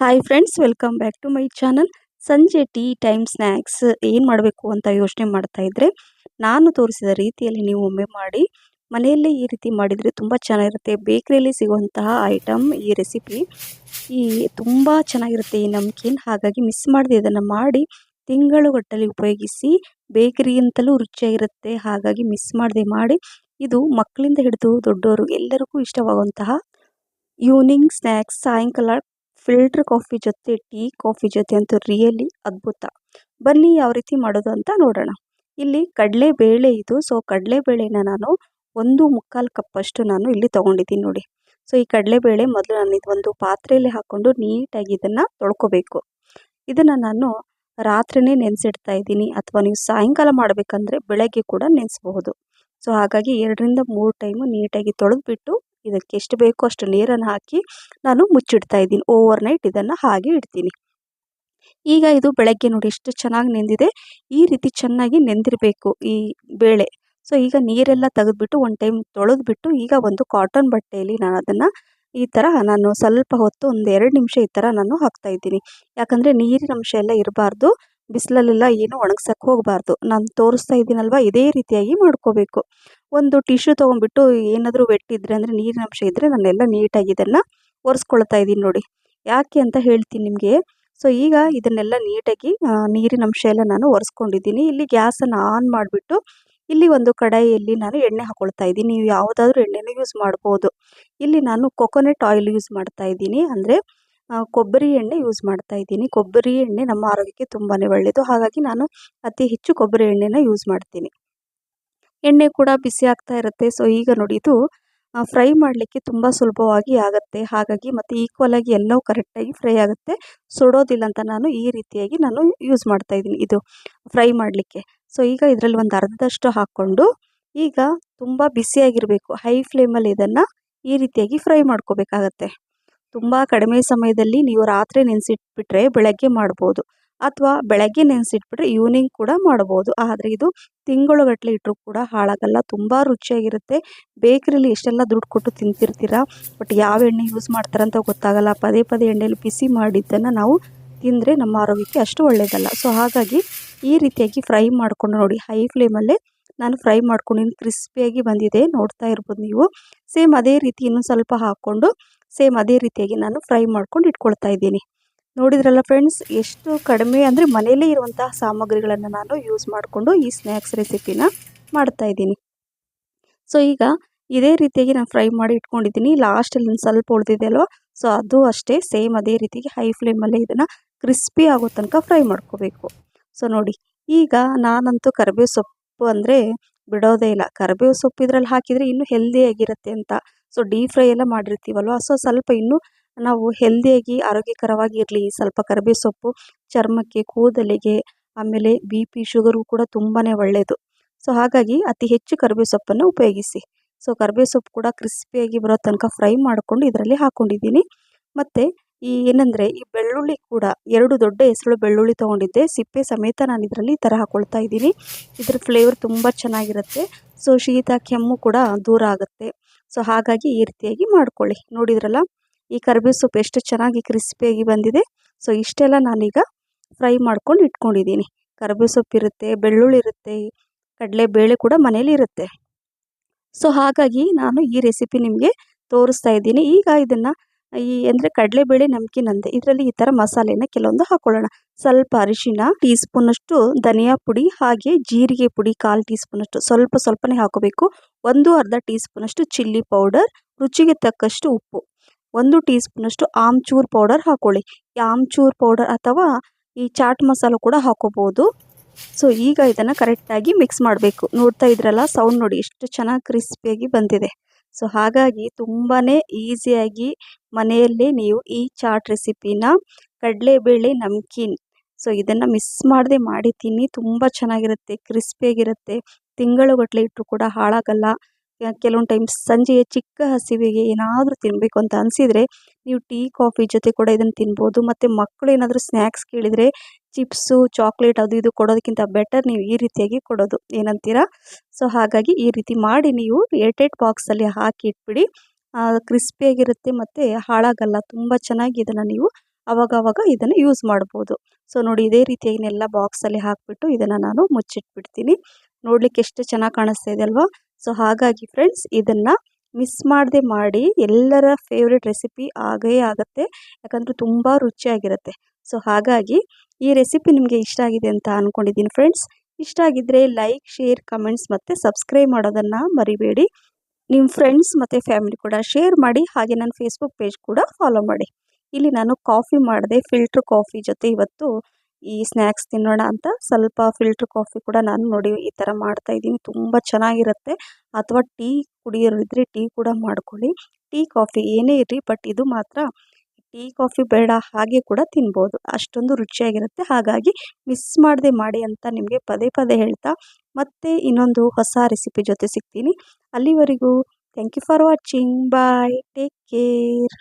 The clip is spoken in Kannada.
Hi friends welcome back to my channel ಸಂಜೆ ಟೀ ಟೈಮ್ ಸ್ನ್ಯಾಕ್ಸ್ ಏನು ಮಾಡಬೇಕು ಅಂತ ಯೋಚನೆ ಮಾಡ್ತಾ ಇದ್ದರೆ ನಾನು ತೋರಿಸಿದ ರೀತಿಯಲ್ಲಿ ನೀವು ಒಮ್ಮೆ ಮಾಡಿ, ಮನೆಯಲ್ಲೇ ಈ ರೀತಿ ಮಾಡಿದರೆ ತುಂಬ ಚೆನ್ನಾಗಿರುತ್ತೆ. ಬೇಕ್ರಿಯಲ್ಲಿ ಸಿಗುವಂತಹ ಐಟಮ್ ಈ ರೆಸಿಪಿ ಈ ತುಂಬ ಚೆನ್ನಾಗಿರುತ್ತೆ ಈ ನಮ್ಕೀನ್ ಹಾಗಾಗಿ ಮಿಸ್ ಮಾಡದೆ ಇದನ್ನು ಮಾಡಿ ತಿಂಗಳುಗಟ್ಟಲೆ ಉಪಯೋಗಿಸಿ ಬೇಕ್ರಿಗಿಂತಲೂ ರುಚಿಯಾಗಿರುತ್ತೆ. ಹಾಗಾಗಿ ಮಿಸ್ ಮಾಡದೆ ಮಾಡಿ, ಇದು ಮಕ್ಕಳಿಂದ ಹಿಡಿದು ದೊಡ್ಡವರು ಎಲ್ಲರಿಗೂ ಇಷ್ಟವಾಗುವಂತಹ ಈವ್ನಿಂಗ್ ಸ್ನ್ಯಾಕ್ಸ್ ಸಾಯಂಕಾಲ ಫಿಲ್ಟರ್ ಕಾಫಿ ಜೊತೆ, ಟೀ ಕಾಫಿ ಜೊತೆ ಅಂತೂ ರಿಯಲಿ ಅದ್ಭುತ. ಬನ್ನಿ ಯಾವ ರೀತಿ ಮಾಡೋದು ಅಂತ ನೋಡೋಣ. ಇಲ್ಲಿ ಕಡಲೆಬೇಳೆ ಇದು. ಸೊ ಕಡಲೆಬೇಳೆನ ನಾನು ಒಂದು ಮುಕ್ಕಾಲು ಕಪ್ಪಷ್ಟು ನಾನು ಇಲ್ಲಿ ತೊಗೊಂಡಿದ್ದೀನಿ ನೋಡಿ. ಸೊ, ಈ ಕಡಲೆಬೇಳೆ ಮೊದಲು ನಾನು ಇದು ಒಂದು ಪಾತ್ರೆಯಲ್ಲಿ ಹಾಕ್ಕೊಂಡು ನೀಟಾಗಿ ಇದನ್ನು ತೊಳ್ಕೊಬೇಕು. ಇದನ್ನು ನಾನು ರಾತ್ರಿನೇ ನೆನೆಸಿಡ್ತಾ ಇದ್ದೀನಿ. ಅಥವಾ ನೀವು ಸಾಯಂಕಾಲ ಮಾಡಬೇಕಂದ್ರೆ ಬೆಳಗ್ಗೆ ಕೂಡ ನೆನೆಸಬಹುದು. ಸೊ, ಹಾಗಾಗಿ ಎರಡರಿಂದ ಮೂರು ಟೈಮು ನೀಟಾಗಿ ತೊಳೆದ್ಬಿಟ್ಟು ಇದಕ್ಕೆ ಎಷ್ಟು ಬೇಕೋ ಅಷ್ಟು ನೀರನ್ನು ಹಾಕಿ ನಾನು ಮುಚ್ಚಿಡ್ತಾ ಇದ್ದೀನಿ. ಓವರ್ ನೈಟ್ ಇದನ್ನು ಹಾಗೆ ಇಡ್ತೀನಿ. ಈಗ ಇದು ಬೆಳಗ್ಗೆ ನೋಡಿ ಎಷ್ಟು ಚೆನ್ನಾಗಿ ನೆಂದಿದೆ. ಈ ರೀತಿ ಚೆನ್ನಾಗಿ ನೆಂದಿರಬೇಕು ಈ ಬೇಳೆ. ಸೊ ಈಗ ನೀರೆಲ್ಲ ತೆಗೆದ್ಬಿಟ್ಟು ಒಂದು ಟೈಮ್ ತೊಳೆದ್ಬಿಟ್ಟು ಈಗ ಒಂದು ಕಾಟನ್ ಬಟ್ಟೆಯಲ್ಲಿ ನಾನು ಅದನ್ನು ಈ ಥರ ನಾನು ಸ್ವಲ್ಪ ಹೊತ್ತು ಒಂದು ಎರಡು ನಿಮಿಷ ಈ ಥರ ನಾನು ಹಾಕ್ತಾ ಇದ್ದೀನಿ. ಯಾಕಂದರೆ ನೀರಿನ ಅಂಶ ಎಲ್ಲ ಇರಬಾರ್ದು, ಬಿಸಿಲಲ್ಲೆಲ್ಲ ಏನು ಒಣಗ್ಸಕ್ಕೆ ಹೋಗಬಾರ್ದು. ನಾನು ತೋರಿಸ್ತಾ ಇದ್ದೀನಲ್ವ? ಇದೇ ರೀತಿಯಾಗಿ ಮಾಡ್ಕೋಬೇಕು. ಒಂದು ಟಿಶ್ಯೂ ತೊಗೊಂಡ್ಬಿಟ್ಟು ಏನಾದರೂ ವೆಟ್ ಇದ್ದರೆ ಅಂದರೆ ನೀರಿನ ಅಂಶ ಇದ್ದರೆ ನಾನೆಲ್ಲ ನೀಟಾಗಿ ಇದನ್ನು ಒರೆಸ್ಕೊಳ್ತಾ ಇದ್ದೀನಿ ನೋಡಿ. ಯಾಕೆ ಅಂತ ಹೇಳ್ತೀನಿ ನಿಮಗೆ. ಸೊ ಈಗ ಇದನ್ನೆಲ್ಲ ನೀಟಾಗಿ ನೀರಿನ ಅಂಶ ಎಲ್ಲ ನಾನು ಒರೆಸ್ಕೊಂಡಿದ್ದೀನಿ. ಇಲ್ಲಿ ಗ್ಯಾಸನ್ನು ಆನ್ ಮಾಡಿಬಿಟ್ಟು ಇಲ್ಲಿ ಒಂದು ಕಡಾಯಿಯಲ್ಲಿ ನಾನು ಎಣ್ಣೆ ಹಾಕೊಳ್ತಾ ಇದ್ದೀನಿ ನೀವು ಯಾವುದಾದ್ರೂ ಎಣ್ಣೆನೂ ಯೂಸ್ ಮಾಡ್ಬೋದು. ಇಲ್ಲಿ ನಾನು ಕೊಕೊನೆಟ್ ಆಯಿಲ್ ಯೂಸ್ ಮಾಡ್ತಾ ಇದ್ದೀನಿ ಅಂದರೆ ಕೊಬ್ಬರಿ ಎಣ್ಣೆ ಯೂಸ್ ಮಾಡ್ತಾ ಇದ್ದೀನಿ ಕೊಬ್ಬರಿ ಎಣ್ಣೆ ನಮ್ಮ ಆರೋಗ್ಯಕ್ಕೆ ತುಂಬಾ ಒಳ್ಳೆಯದು ಹಾಗಾಗಿ ನಾನು ಅತಿ ಹೆಚ್ಚು ಕೊಬ್ಬರಿ ಎಣ್ಣೆನ ಯೂಸ್ ಮಾಡ್ತೀನಿ. ಎಣ್ಣೆ ಕೂಡ ಬಿಸಿ ಆಗ್ತಾ ಇರುತ್ತೆ. ಸೊ ಈಗ ನೋಡಿ ಇದು ಫ್ರೈ ಮಾಡಲಿಕ್ಕೆ ತುಂಬ ಸುಲಭವಾಗಿ ಆಗುತ್ತೆ. ಹಾಗಾಗಿ ಮತ್ತು ಈಕ್ವಲಾಗಿ ಎಲ್ಲವೂ ಕರೆಕ್ಟಾಗಿ ಫ್ರೈ ಆಗುತ್ತೆ. ಸುಡೋದಿಲ್ಲ ಅಂತ ನಾನು ಈ ರೀತಿಯಾಗಿ ನಾನು ಯೂಸ್ ಮಾಡ್ತಾ ಇದ್ದೀನಿ ಇದು ಫ್ರೈ ಮಾಡಲಿಕ್ಕೆ. ಸೊ ಈಗ ಇದರಲ್ಲಿ ಒಂದು ಅರ್ಧದಷ್ಟು ಹಾಕ್ಕೊಂಡು, ಈಗ ತುಂಬ ಬಿಸಿಯಾಗಿರಬೇಕು ಹೈ ಫ್ಲೇಮಲ್ಲಿ ಇದನ್ನು ಈ ರೀತಿಯಾಗಿ ಫ್ರೈ ಮಾಡ್ಕೋಬೇಕಾಗತ್ತೆ. ತುಂಬ ಕಡಿಮೆ ಸಮಯದಲ್ಲಿ ನೀವು ರಾತ್ರಿ ನೆನೆಸಿಟ್ಬಿಟ್ರೆ ಬೆಳಗ್ಗೆ ಮಾಡ್ಬೋದು. ಅಥವಾ ಬೆಳಗ್ಗೆ ನೆನೆಸಿಟ್ಬಿಟ್ರೆ ಈವ್ನಿಂಗ್ ಕೂಡ ಮಾಡ್ಬೋದು. ಆದರೆ ಇದು ತಿಂಗಳುಗಟ್ಟಲೆ ಇಟ್ಟರೂ ಕೂಡ ಹಾಳಾಗಲ್ಲ. ತುಂಬ ರುಚಿಯಾಗಿರುತ್ತೆ. ಬೇಕ್ರಿಲಿ ಎಷ್ಟೆಲ್ಲ ದುಡ್ಡು ಕೊಟ್ಟು ತಿಂತಿರ್ತೀರ? ಬಟ್ ಯಾವ ಎಣ್ಣೆ ಯೂಸ್ ಮಾಡ್ತಾರಂತ ಗೊತ್ತಾಗಲ್ಲ. ಪದೇ ಪದೇ ಎಣ್ಣೆಯಲ್ಲಿ ಬಿಸಿ ಮಾಡಿದ್ದನ್ನು ನಾವು ತಿಂದರೆ ನಮ್ಮ ಆರೋಗ್ಯಕ್ಕೆ ಅಷ್ಟು ಒಳ್ಳೆಯದಲ್ಲ ಸೊ ಹಾಗಾಗಿ ಈ ರೀತಿಯಾಗಿ ಫ್ರೈ ಮಾಡಿಕೊಂಡು ನೋಡಿ. ಹೈ ಫ್ಲೇಮಲ್ಲೇ ನಾನು ಫ್ರೈ ಮಾಡ್ಕೊಂಡಿನಿ ಕ್ರಿಸ್ಪಿಯಾಗಿ ಬಂದಿದೆ. ನೋಡ್ತಾ ಇರ್ಬೋದು ನೀವು. ಸೇಮ್ ಅದೇ ರೀತಿ ಇನ್ನೂ ಸ್ವಲ್ಪ ಹಾಕ್ಕೊಂಡು ಸೇಮ್ ಅದೇ ರೀತಿಯಾಗಿ ನಾನು ಫ್ರೈ ಮಾಡ್ಕೊಂಡು ಇಟ್ಕೊಳ್ತಾ ಇದ್ದೀನಿ. ನೋಡಿದ್ರಲ್ಲ ಫ್ರೆಂಡ್ಸ್ ಎಷ್ಟು ಕಡಿಮೆ ಅಂದರೆ ಮನೆಯಲ್ಲೇ ಇರುವಂತಹ ಸಾಮಗ್ರಿಗಳನ್ನು ನಾನು ಯೂಸ್ ಮಾಡಿಕೊಂಡು ಈ ಸ್ನ್ಯಾಕ್ಸ್ ರೆಸಿಪಿನ ಮಾಡ್ತಾ ಇದ್ದೀನಿ. ಸೊ ಈಗ ಇದೇ ರೀತಿಯಾಗಿ ನಾನು ಫ್ರೈ ಮಾಡಿ ಇಟ್ಕೊಂಡಿದ್ದೀನಿ. ಲಾಸ್ಟಲ್ಲಿ ಒಂದು ಸ್ವಲ್ಪ ಉಳಿದಿದೆ ಅಲ್ವಾ? ಸೊ ಅದು ಅಷ್ಟೇ ಸೇಮ್ ಅದೇ ರೀತಿಗೆ ಹೈ ಫ್ಲೇಮಲ್ಲೇ ಇದನ್ನು ಕ್ರಿಸ್ಪಿ ಆಗೋ ತನಕ ಫ್ರೈ ಮಾಡ್ಕೋಬೇಕು. ಸೊ ನೋಡಿ, ಈಗ ನಾನಂತೂ ಕರಿಬೇವು ಸೊಪ್ಪು ಅಂದರೆ ಬಿಡೋದೇ ಇಲ್ಲ. ಕರಿಬೇವು ಸೊಪ್ಪು ಇದರಲ್ಲಿ ಹಾಕಿದರೆ ಇನ್ನೂ ಹೆಲ್ದಿಯಾಗಿರುತ್ತೆ ಅಂತ. ಸೊ ಡೀಪ್ ಫ್ರೈ ಎಲ್ಲ ಮಾಡಿರ್ತೀವಲ್ವ? ಸೊ ಸ್ವಲ್ಪ ಇನ್ನೂ ನಾವು ಹೆಲ್ದಿಯಾಗಿ ಆರೋಗ್ಯಕರವಾಗಿ ಇರಲಿ. ಸ್ವಲ್ಪ ಕರಿಬೇವು ಸೊಪ್ಪು, ಚರ್ಮಕ್ಕೆ, ಕೂದಲಿಗೆ, ಆಮೇಲೆ ಬಿ ಪಿ ಶುಗರು ಕೂಡ ತುಂಬಾ ಒಳ್ಳೆಯದು ಸೊ ಹಾಗಾಗಿ ಅತಿ ಹೆಚ್ಚು ಕರಿಬೇವು ಸೊಪ್ಪನ್ನು ಉಪಯೋಗಿಸಿ. ಸೊ ಕರಿಬೇವು ಸೊಪ್ಪು ಕೂಡ ಕ್ರಿಸ್ಪಿಯಾಗಿ ಬರೋ ತನಕ ಫ್ರೈ ಮಾಡಿಕೊಂಡು ಇದರಲ್ಲಿ ಹಾಕ್ಕೊಂಡಿದ್ದೀನಿ ಮತ್ತು ಈ ಏನಂದರೆ, ಈ ಬೆಳ್ಳುಳ್ಳಿ ಕೂಡ, ಎರಡು ದೊಡ್ಡ ಹೆಸರು ಬೆಳ್ಳುಳ್ಳಿ ತೊಗೊಂಡಿದ್ದೆ. ಸಿಪ್ಪೆ ಸಮೇತ ನಾನು ಇದರಲ್ಲಿ ಈ ಥರ ಹಾಕ್ಕೊಳ್ತಾ ಇದ್ದೀನಿ. ಇದ್ರ ಫ್ಲೇವರ್ ತುಂಬ ಚೆನ್ನಾಗಿರುತ್ತೆ. ಸೊ ಶೀತ, ಕೆಮ್ಮು ಕೂಡ ದೂರ ಆಗುತ್ತೆ. ಸೊ ಹಾಗಾಗಿ ಈ ರೀತಿಯಾಗಿ ಮಾಡ್ಕೊಳ್ಳಿ. ನೋಡಿದ್ರಲ್ಲ? ಈ ಕರ್ಬೇವು ಸೊಪ್ಪು ಎಷ್ಟು ಚೆನ್ನಾಗಿ ಕ್ರಿಸ್ಪಿಯಾಗಿ ಬಂದಿದೆ. ಸೊ ಇಷ್ಟೆಲ್ಲ ನಾನೀಗ ಫ್ರೈ ಮಾಡ್ಕೊಂಡು ಇಟ್ಕೊಂಡಿದ್ದೀನಿ. ಕರ್ಬೇವು ಸೊಪ್ಪು ಇರುತ್ತೆ, ಬೆಳ್ಳುಳ್ಳಿ ಇರುತ್ತೆ, ಕಡಲೆಬೇಳೆ ಕೂಡ ಮನೇಲಿ ಇರುತ್ತೆ. ಸೊ ಹಾಗಾಗಿ ನಾನು ಈ ರೆಸಿಪಿ ನಿಮಗೆ ತೋರಿಸ್ತಾ ಇದ್ದೀನಿ. ಈಗ ಇದನ್ನು ಈ ಅಂದರೆ ಕಡಲೆಬೇಳೆ ನಮ್ಕಿನ್ ಅಂದೆ ಇದರಲ್ಲಿ ಈ ಥರ ಮಸಾಲೆನ ಕೆಲವೊಂದು ಹಾಕ್ಕೊಳ್ಳೋಣ ಸ್ವಲ್ಪ ಅರಿಶಿನ ಟೀ ಸ್ಪೂನಷ್ಟು ಧನಿಯಾ ಪುಡಿ, ಹಾಗೆ ಜೀರಿಗೆ ಪುಡಿ ಕಾಲು ಟೀ ಸ್ಪೂನಷ್ಟು ಸ್ವಲ್ಪ ಸ್ವಲ್ಪನೇ ಹಾಕೋಬೇಕು. ಒಂದು ಅರ್ಧ ಟೀ ಸ್ಪೂನಷ್ಟು ಚಿಲ್ಲಿ ಪೌಡರ್, ರುಚಿಗೆ ತಕ್ಕಷ್ಟು ಉಪ್ಪು. ಒಂದು ಟೀ ಸ್ಪೂನಷ್ಟು ಆಮ್ಚೂರ್ ಪೌಡರ್ ಹಾಕ್ಕೊಳ್ಳಿ ಈ ಆಮ್ಚೂರ್ ಪೌಡರ್ ಅಥವಾ ಈ ಚಾಟ್ ಮಸಾಲ ಕೂಡ ಹಾಕೋಬೋದು. ಸೊ, ಈಗ ಇದನ್ನು ಕರೆಕ್ಟಾಗಿ ಮಿಕ್ಸ್ ಮಾಡಬೇಕು. ನೋಡ್ತಾ ಇದ್ರಲ್ಲ, ಸೌಂಡ್ ನೋಡಿ ಎಷ್ಟು ಚೆನ್ನಾಗಿ ಕ್ರಿಸ್ಪಿಯಾಗಿ ಬಂದಿದೆ. ಸೊ, ಹಾಗಾಗಿ ತುಂಬಾ ಈಸಿಯಾಗಿ ಮನೆಯಲ್ಲೇ ನೀವು ಈ ಚಾಟ್ ರೆಸಿಪಿನ ಕಡಲೆಬೇಳೆ ನಮ್ಕೀನ್. ಸೊ, ಇದನ್ನು ಮಿಸ್ ಮಾಡದೆ ಮಾಡಿ ತಿನ್ನಿ ತುಂಬ ಚೆನ್ನಾಗಿರುತ್ತೆ, ಕ್ರಿಸ್ಪಿಯಾಗಿರುತ್ತೆ. ತಿಂಗಳುಗಟ್ಟಲೆ ಇಟ್ಟರು ಕೂಡ ಹಾಳಾಗಲ್ಲ. ಕೆಲವೊಂದು ಟೈಮ್ ಸಂಜೆಯ ಚಿಕ್ಕ ಹಸಿವಿಗೆ ಏನಾದರೂ ತಿನ್ನಬೇಕು ಅಂತ ಅನಿಸಿದರೆ ನೀವು ಟೀ, ಕಾಫಿ ಜೊತೆ ಕೂಡ ಇದನ್ನು ತಿನ್ಬೋದು. ಮತ್ತು ಮಕ್ಕಳು ಏನಾದರೂ ಸ್ನ್ಯಾಕ್ಸ್ ಕೇಳಿದರೆ ಚಿಪ್ಸು ಚಾಕ್ಲೇಟ್ ಅದು ಇದು ಕೊಡೋದಕ್ಕಿಂತ ಬೆಟರ್ ನೀವು ಈ ರೀತಿಯಾಗಿ ಕೊಡೋದು. ಏನಂತೀರಾ? ಸೊ ಹಾಗಾಗಿ ಈ ರೀತಿ ಮಾಡಿ ನೀವು ಏರ್ಟೈಟ್ ಬಾಕ್ಸಲ್ಲಿ ಹಾಕಿ ಇಟ್ಬಿಡಿ. ಕ್ರಿಸ್ಪಿಯಾಗಿರುತ್ತೆ ಮತ್ತು ಹಾಳಾಗಲ್ಲ. ತುಂಬ ಚೆನ್ನಾಗಿ ಇದನ್ನು ನೀವು ಅವಾಗ ಅವಾಗ ಇದನ್ನು ಯೂಸ್ ಮಾಡ್ಬೋದು. ಸೊ ನೋಡಿ ಇದೇ ರೀತಿಯಾಗಿನೆಲ್ಲ ಬಾಕ್ಸಲ್ಲಿ ಹಾಕಿಬಿಟ್ಟು ಇದನ್ನು ನಾನು ಮುಚ್ಚಿಟ್ಬಿಡ್ತೀನಿ. ನೋಡಲಿಕ್ಕೆ ಎಷ್ಟು ಚೆನ್ನಾಗಿ ಕಾಣಿಸ್ತಾ ಇದೆ ಅಲ್ವಾ? ಸೊ ಹಾಗಾಗಿ ಫ್ರೆಂಡ್ಸ್ ಇದನ್ನು ಮಿಸ್ ಮಾಡದೆ ಮಾಡಿ ಎಲ್ಲರ ಫೇವ್ರೆಟ್ ರೆಸಿಪಿ ಆಗೇ ಆಗುತ್ತೆ. ಯಾಕಂದರೆ ತುಂಬ ರುಚಿಯಾಗಿರುತ್ತೆ. ಸೊ ಹಾಗಾಗಿ ಈ ರೆಸಿಪಿ ನಿಮಗೆ ಇಷ್ಟ ಆಗಿದೆ ಅಂತ ಅಂದ್ಕೊಂಡಿದ್ದೀನಿ ಫ್ರೆಂಡ್ಸ್ ಇಷ್ಟ ಆಗಿದ್ದರೆ ಲೈಕ್ ಶೇರ್ ಕಮೆಂಟ್ಸ್ ಮತ್ತು ಸಬ್ಸ್ಕ್ರೈಬ್ ಮಾಡೋದನ್ನು ಮರಿಬೇಡಿ. ನಿಮ್ಮ ಫ್ರೆಂಡ್ಸ್ ಮತ್ತು ಫ್ಯಾಮಿಲಿ ಕೂಡ ಶೇರ್ ಮಾಡಿ, ಹಾಗೆ ನನ್ನ ಫೇಸ್ಬುಕ್ ಪೇಜ್ ಕೂಡ ಫಾಲೋ ಮಾಡಿ. ಇಲ್ಲಿ ನಾನು ಕಾಫಿ ಮಾಡಿದೆ ಫಿಲ್ಟ್ರ್ ಕಾಫಿ ಜೊತೆ ಇವತ್ತು ಈ ಸ್ನ್ಯಾಕ್ಸ್ ತಿನ್ನೋಣ ಅಂತ ಸ್ವಲ್ಪ ಫಿಲ್ಟ್ರ್ ಕಾಫಿ ಕೂಡ ನಾನು ನೋಡಿ ಈ ಥರ ಮಾಡ್ತಾಯಿದ್ದೀನಿ ತುಂಬ ಚೆನ್ನಾಗಿರುತ್ತೆ. ಅಥವಾ ಟೀ ಕುಡಿಯೋರಿದ್ರೆ ಟೀ ಕೂಡ ಮಾಡ್ಕೊಳ್ಳಿ. ಟೀ ಕಾಫಿ ಏನೇ ಇರಲಿ ಬಟ್ ಇದು ಮಾತ್ರ ಟೀ ಕಾಫಿ ಬೇಡ ಹಾಗೆ ಕೂಡ ತಿನ್ಬೋದು. ಅಷ್ಟೊಂದು ರುಚಿಯಾಗಿರುತ್ತೆ. ಹಾಗಾಗಿ ಮಿಸ್ ಮಾಡದೆ ಮಾಡಿ ಅಂತ ನಿಮಗೆ ಪದೇ ಪದೇ ಹೇಳ್ತಾ ಮತ್ತೆ ಇನ್ನೊಂದು ಹೊಸ ರೆಸಿಪಿ ಜೊತೆ ಸಿಗ್ತೀನಿ. ಅಲ್ಲಿವರೆಗೂ thank you for watching bye take care